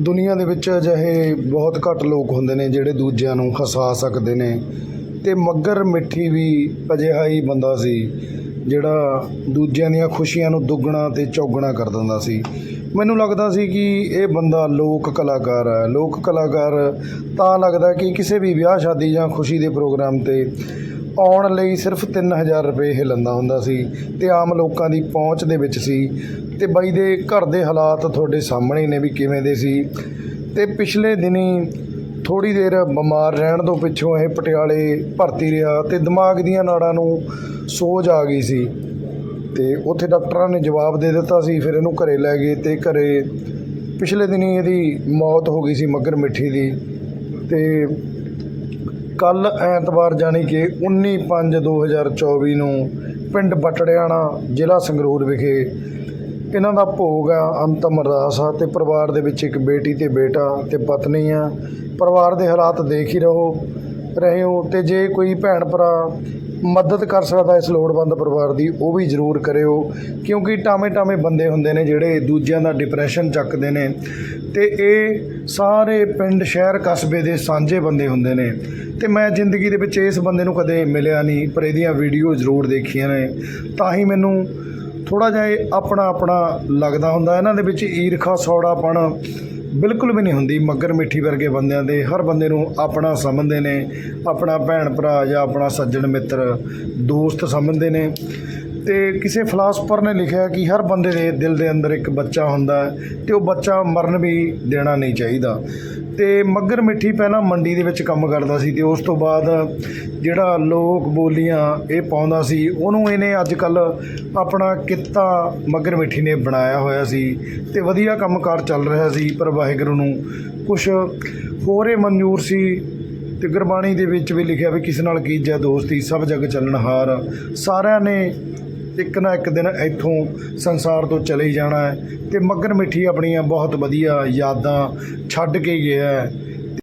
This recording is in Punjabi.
ਦੁਨੀਆ ਦੇ ਵਿੱਚ ਅਜਿਹੇ ਬਹੁਤ ਘੱਟ ਲੋਕ ਹੁੰਦੇ ਨੇ ਜਿਹੜੇ ਦੂਜਿਆਂ ਨੂੰ ਹਸਾ ਸਕਦੇ ਨੇ। ਤੇ ਮੱਗਰ ਮਿੱਠੀ ਵੀ ਅਜਿਹਾ ਹੀ ਬੰਦਾ ਸੀ। ਜਿਹੜਾ ਦੂਜਿਆਂ ਦੀਆਂ ਖੁਸ਼ੀਆਂ ਨੂੰ ਦੁੱਗਣਾ ਤੇ ਚੌਗਣਾ ਕਰ ਦਿੰਦਾ ਸੀ। ਮੈਨੂੰ ਲੱਗਦਾ ਸੀ ਕਿ ਇਹ ਬੰਦਾ ਲੋਕ ਕਲਾਕਾਰ ਹੈ। ਲੋਕ ਕਲਾਕਾਰ ਤਾਂ ਲੱਗਦਾ ਕਿ ਕਿਸੇ ਵੀ ਵਿਆਹ, ਸ਼ਾਦੀ ਜਾਂ ਖੁਸ਼ੀ ਦੇ ਪ੍ਰੋਗਰਾਮ ਤੇ ਆਉਣ ਲਈ ਸਿਰਫ 3000 ਰੁਪਏ ਇਹ ਲੈਂਦਾ ਹੁੰਦਾ ਸੀ ਤੇ ਆਮ ਲੋਕਾਂ ਦੀ ਪਹੁੰਚ ਦੇ ਵਿੱਚ ਸੀ ਤੇ ਬਾਈ ਦੇ ਘਰ ਦੇ ਹਾਲਾਤ ਤੁਹਾਡੇ ਸਾਹਮਣੇ ਨੇ ਵੀ ਕਿਵੇਂ ਦੇ ਸੀ। ਤੇ ਪਿਛਲੇ ਦਿਨੀ ਥੋੜੀ ਦੇਰ ਬਿਮਾਰ ਰਹਿਣ ਤੋਂ ਪਿੱਛੋਂ ਇਹ ਪਟਿਆਲੇ ਭਰਤੀ ਰਿਹਾ ਤੇ ਦਿਮਾਗ ਦੀਆਂ ਨਾੜਾਂ ਨੂੰ ਸੋਜ ਆ ਗਈ ਸੀ ਤੇ ਉੱਥੇ ਡਾਕਟਰਾਂ ਨੇ ਜਵਾਬ ਦੇ ਦਿੱਤਾ ਸੀ, ਫਿਰ ਇਹਨੂੰ ਘਰੇ ਲੈ ਗਏ ਤੇ ਘਰੇ ਪਿਛਲੇ ਦਿਨੀ ਇਹਦੀ ਮੌਤ ਹੋ ਗਈ ਸੀ ਮੱਗਰ ਮਿੱਠੀ ਦੀ ਤੇ ਕੱਲ ਐਤਵਾਰ ਜਾਣੀ ਕਿ 19/5/2024 ਨੂੰ ਪਿੰਡ ਬਟੜਿਆਣਾ ਜ਼ਿਲ੍ਹਾ ਸੰਗਰੂਰ ਵਿਖੇ ਇਹਨਾਂ ਦਾ ਭੋਗ ਆ ਅੰਤਮ ਅਰਦਾਸ ਆ ਤੇ ਪਰਿਵਾਰ ਦੇ ਵਿੱਚ ਇੱਕ ਬੇਟੀ ਤੇ ਬੇਟਾ ਤੇ ਪਤਨੀ ਆ। ਪਰਿਵਾਰ ਦੇ ਹਾਲਾਤ ਦੇਖ ਹੀ ਰਹੋ, ਰਹੇ ਹੋ ਤੇ ਜੇ ਕੋਈ ਭੈਣ ਭਰਾ ਮਦਦ ਕਰ ਸਕਦਾ ਇਸ ਲੋੜਵੰਦ ਪਰਿਵਾਰ ਦੀ, ਉਹ ਵੀ ਜ਼ਰੂਰ ਕਰਿਓ। ਕਿਉਂਕਿ ਟਾਵੇਂ ਟਾਵੇਂ ਬੰਦੇ ਹੁੰਦੇ ਨੇ ਜਿਹੜੇ ਦੂਜਿਆਂ ਦਾ ਡਿਪਰੈਸ਼ਨ ਚੱਕਦੇ ਨੇ। ਤੇ ਇਹ ਸਾਰੇ ਪਿੰਡ ਸ਼ਹਿਰ ਕਸਬੇ ਦੇ ਸਾਂਝੇ ਬੰਦੇ ਹੁੰਦੇ ਨੇ। ਤੇ ਮੈਂ ਜ਼ਿੰਦਗੀ ਦੇ ਵਿੱਚ ਇਸ ਬੰਦੇ ਨੂੰ ਕਦੇ ਮਿਲਿਆ ਨਹੀਂ, ਪਰ ਇਹਦੀਆਂ ਵੀਡੀਓ ਜ਼ਰੂਰ ਦੇਖੀਆਂ ਨੇ। ਤਾਂ ਹੀ ਮੈਨੂੰ ਥੋੜਾ ਜਿਹਾ ਇਹ ਆਪਣਾ ਆਪਣਾ ਲੱਗਦਾ ਹੁੰਦਾ। ਇਹਨਾਂ ਦੇ ਵਿੱਚ ਈਰਖਾ, ਸੌੜਾਪਣ ਬਿਲਕੁਲ ਵੀ ਨਹੀਂ ਹੁੰਦੀ। ਮੱਗਰ ਮਿੱਠੀ ਵਰਗੇ ਬੰਦਿਆਂ ਦੇ ਹਰ ਬੰਦੇ ਨੂੰ ਆਪਣਾ ਸਮਝਦੇ ਨੇ, ਆਪਣਾ ਭੈਣ ਭਰਾ ਜਾਂ ਆਪਣਾ ਸੱਜਣ ਮਿੱਤਰ, ਦੋਸਤ ਸਮਝਦੇ ਨੇ। ਤੇ ਕਿਸੇ ਫਲਾਸਫਰ ਨੇ ਲਿਖਿਆ ਕਿ ਹਰ ਬੰਦੇ ਦੇ ਦਿਲ ਦੇ ਅੰਦਰ ਇੱਕ ਬੱਚਾ ਹੁੰਦਾ ਹੈ ਤੇ ਉਹ ਬੱਚਾ ਮਰਨ ਵੀ ਦੇਣਾ ਨਹੀਂ ਚਾਹੀਦਾ। ਤੇ ਮੱਗਰ ਮਿੱਠੀ ਪਹਿਲਾਂ ਮੰਡੀ ਦੇ ਵਿੱਚ ਕੰਮ ਕਰਦਾ ਸੀ ਤੇ ਉਸ ਤੋਂ ਬਾਅਦ ਜਿਹੜਾ ਲੋਕ ਬੋਲੀਆਂ ਇਹ ਪਾਉਂਦਾ ਸੀ, ਉਹਨੂੰ ਇਹਨੇ ਅੱਜ ਕੱਲ ਆਪਣਾ ਕਿੱਤਾ ਮੱਗਰ ਮਿੱਠੀ ਨੇ ਬਣਾਇਆ ਹੋਇਆ ਸੀ ਤੇ ਵਧੀਆ ਕੰਮਕਾਰ ਚੱਲ ਰਿਹਾ ਸੀ, ਪਰ ਵਾਹਿਗੁਰੂ ਨੂੰ ਕੁਝ ਹੋਰੇ ਮਨਜ਼ੂਰ ਸੀ ਤੇ ਗੁਰਬਾਣੀ ਦੇ ਵਿੱਚ ਵੀ ਲਿਖਿਆ ਵੀ ਕਿਸ ਨਾਲ ਕੀਜੈ ਦੋਸਤੀ, ਸਭ ਜਗ ਚੱਲਣਹਾਰ ਸਾਰਿਆਂ ਨੇ ਇੱਕ ਨਾ ਇੱਕ ਦਿਨ ਇੱਥੋਂ ਸੰਸਾਰ ਤੋਂ ਚਲੇ ਜਾਣਾ ਹੈ ਤੇ ਮੱਗਰ ਮਿੱਠੀ ਆਪਣੀਆਂ ਬਹੁਤ ਵਧੀਆ ਯਾਦਾਂ ਛੱਡ ਕੇ ਗਿਆ ਹੈ।